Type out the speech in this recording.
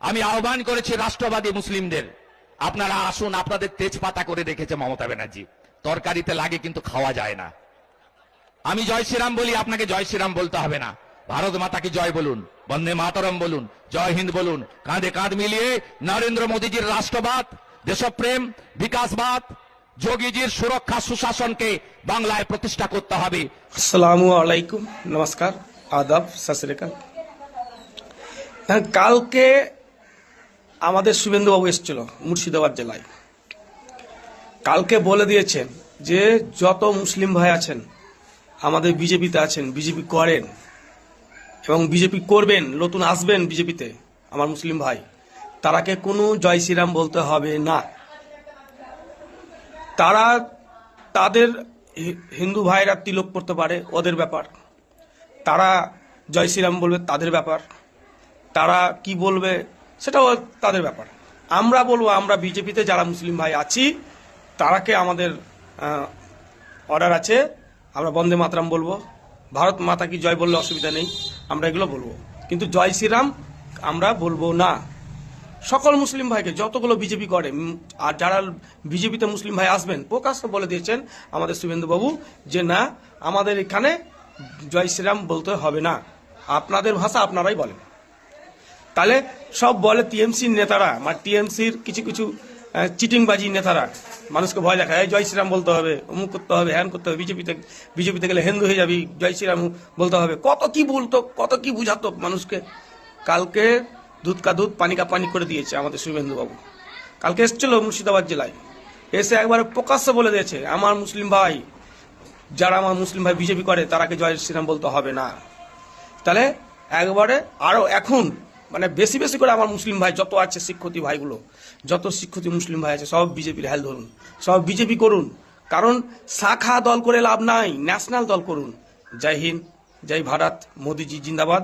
আমি আহ্বান করেছি রাষ্ট্রবাদী মুসলিমদের। আপনারা আসুন, আপনাদের তেজপাতা করে রেখেছে মমতা ব্যানার্জি। তরকারিতে লাগে কিন্তু খাওয়া যায় না। আমি জয় শ্রীরাম বলি, আপনাকে জয় শ্রীরাম বলতে হবে না। ভারত মাতাকে জয় বলুন, বন্দে মাতরম বলুন, জয় হিন্দ বলুন। কাঁধে কাঁধ মিলিয়ে নরেন্দ্র মোদীজির রাষ্ট্রবাদ, দেশপ্রেম, বিকাশবাদ, যোগীজির সুরক্ষা সুশাসনকে বাংলায় প্রতিষ্ঠা করতে হবে। আসসালামু আলাইকুম, নমস্কার, আদাব সাসরিকাল হ্যাঁ কালকে আমাদের শুভেন্দুবাবু এসেছিল মুর্শিদাবাদ জেলায়। কালকে বলে দিয়েছেন যে, যত মুসলিম ভাই আছেন, আমাদের বিজেপিতে আছেন, বিজেপি করেন এবং বিজেপি করবেন, নতুন আসবেন বিজেপিতে, আমার মুসলিম ভাই, তারাকে কোনো জয় শ্রীরাম বলতে হবে না। তারা তাদের হিন্দু ভাইরা তিলক করতে পারে, ওদের ব্যাপার। তারা জয় শ্রীরাম বলবে, তাদের ব্যাপার। তারা কি বলবে সেটাও তাদের ব্যাপার। আমরা বলব, আমরা বিজেপিতে যারা মুসলিম ভাই আছি, তারাকে আমাদের অর্ডার আছে। আমরা বন্দে মাতরাম বলব। ভারত মাতা কি জয় বললে অসুবিধা নেই, আমরা এগুলো বলব। কিন্তু জয় শ্রীরাম আমরা বলব না। সকল মুসলিম ভাইকে, যতগুলো বিজেপি করে আর যারা বিজেপিতে মুসলিম ভাই আসবেন প্রকাশ্য বলে দিয়েছেন আমাদের শুভেন্দু বাবু যে না, আমাদের এখানে জয় শ্রীরাম বলতে হবে না। আপনাদের ভাষা আপনারাই বলেন। তাহলে সব বলে টিএমসির নেতারা মানে টিএমসির কিছু কিছু চিটিংবাজি নেতারা। মানুষকে ভয় দেখায়, "এই জয় শ্রীরাম বলতে হবে, অমুক করতে হবে, হ্যান করতে হবে, বিজেপিতে বিজেপিতে গেলে হিন্দু হয়ে যাবি, জয় শ্রীরাম বলতে হবে। কত কি বলতো, কত কি বুঝাতো মানুষকে। কালকে দুধ কা দুধ, পানি কা পানি করে দিয়েছে আমাদের শুভেন্দু বাবু কালকে এসেছিল মুর্শিদাবাদ জেলায়। এসে একবার প্রকাশ্যে বলে দিয়েছে, আমার মুসলিম ভাই, যারা আমার মুসলিম ভাই বিজেপি করে, তারাকে জয় শ্রীরাম বলতে হবে না। তাহলে একবারে আরও এখন মানে বেশি বেশি করে আমার মুসলিম ভাই যত আছে শিক্ষতি ভাইগুলো, যত শিক্ষতি মুসলিম ভাই আছে, সব বিজেপির হেল ধরুন, সব বিজেপি করুন। কারণ শাখা দল করে লাভ নাই, ন্যাশনাল দল করুন। জয় হিন্দ, জয় ভারত, মোদিজি জিন্দাবাদ।